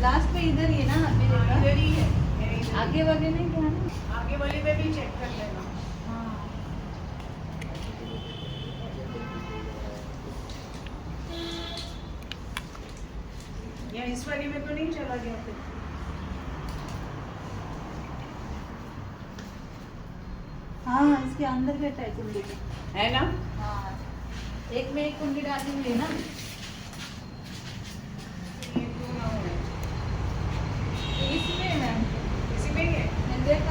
Last पे इधर ही है ना हाँ, इधर ही है आगे वाले में क्या ना आगे वाले में भी चेक कर लेना हाँ। या इस वाली में तो नहीं चला गया फिर हाँ इसके अंदर बैठा है कुंडी है ना हाँ एक में एक कुंडी डालेंगे ना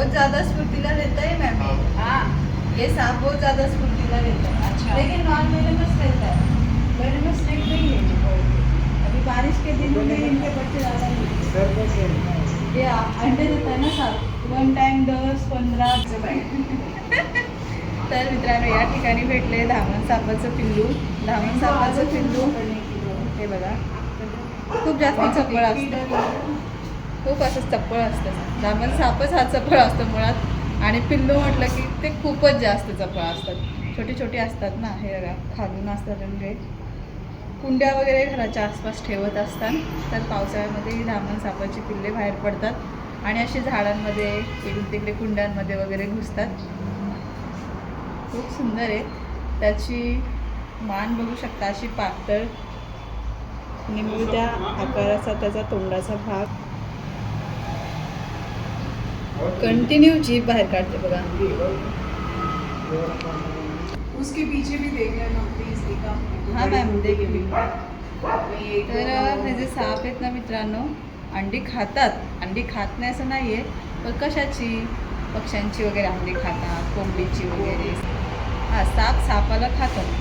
बहुत ज्यादा स्फूर्तिला रहता है मैम हाँ ये सांप बहुत ज्यादा स्फूर्तिला रहता है अच्छा लेकिन नॉन वेनमस रहता है वेनमस नहीं नहीं है अभी बारिश के दिन में इनके बच्चे ज्यादा ये अंडे देता है ना सांप वन टाइम दस पंद्रह तर मित्रांनो या ठिकाणी भेटले धामण सापाचं पिल्लू धामण सापाचं पिल्लू हे बघा खूप जास्त चपळ असतं खूप असं चपळ असतं दामन सापच हा चपळ असतो मुळात आणि पिल्लू म्हटलं की ते खूपच जास्त चपळ असतात छोटे छोटे असतात ना हे खालून असतात म्हणजे कुंड्या वगैरे घराच्या आसपास ठेवत असतात तर पावसाळ्यामध्ये धामणसापाची सापाची पिल्ले बाहेर पडतात आणि अशी झाडांमध्ये इकडून तिकडे कुंड्यांमध्ये वगैरे घुसतात खूप सुंदर आहे त्याची मान बघू शकता अशी पातळ त्या आकाराचा त्याचा तोंडाचा भाग कंटिन्यू जीप बाहेर काढते बघा उसके पीछे भी देख ना प्लीज देखा हां मॅम देखे मी तर हे जे साप आहेत ना मित्रांनो अंडी खातात अंडी खात नाही असं नाही आहे पण कशाची पक्ष्यांची वगैरे अंडी खातात कोंबडीची वगैरे हां साप सापाला खातात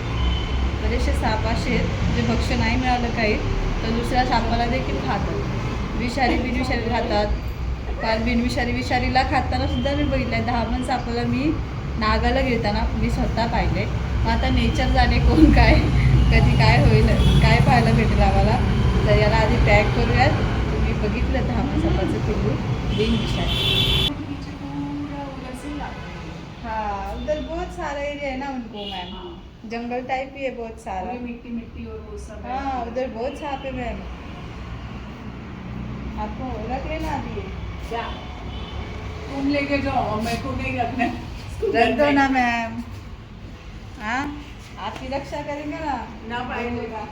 बरेचसे साप असे जे भक्ष्य नाही मिळालं काही तर दुसऱ्या सापाला देखील खातात विषारी बिनविषारी खातात काल बिनविषारी विषारीला खाताना सुद्धा मी बघितलं आहे दहा पण सापला मी नागाला घेताना मी स्वतः पाहिले मग आता नेचर जाणे कोण काय कधी काय होईल काय पाहायला भेटेल आम्हाला तर याला आधी पॅक करूयात तुम्ही बघितलं धामण सापाचं पिल्लू बिनविषारी हाँ उधर बहुत सारा एरिया है ना उनको मैम जंगल टाइप ही है बहुत सारा मिट्टी मिट्टी और वो सब हाँ उधर बहुत साफ है मैम आपको रख लेना अभी क्या तुम लेके जाओ मैं को नहीं रखना रख दो ना मैम हाँ आपकी रक्षा करेंगे ना ना पाएगा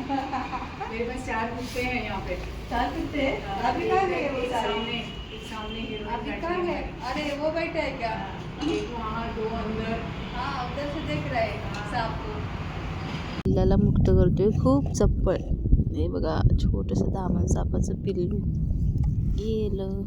मेरे पास चार कुत्ते हैं यहाँ पे चार कुत्ते हाँ, अभी कहाँ गए वो सामने सामने अभी कहाँ गए अरे वो बैठा है क्या हाँ, एक वहाँ दो अंदर हाँ उधर से देख रहे हैं हाँ। सांप को मुक्त करते खूब चप्पल बघा छोटंसं दामन सापाचं पिल्लू गेलं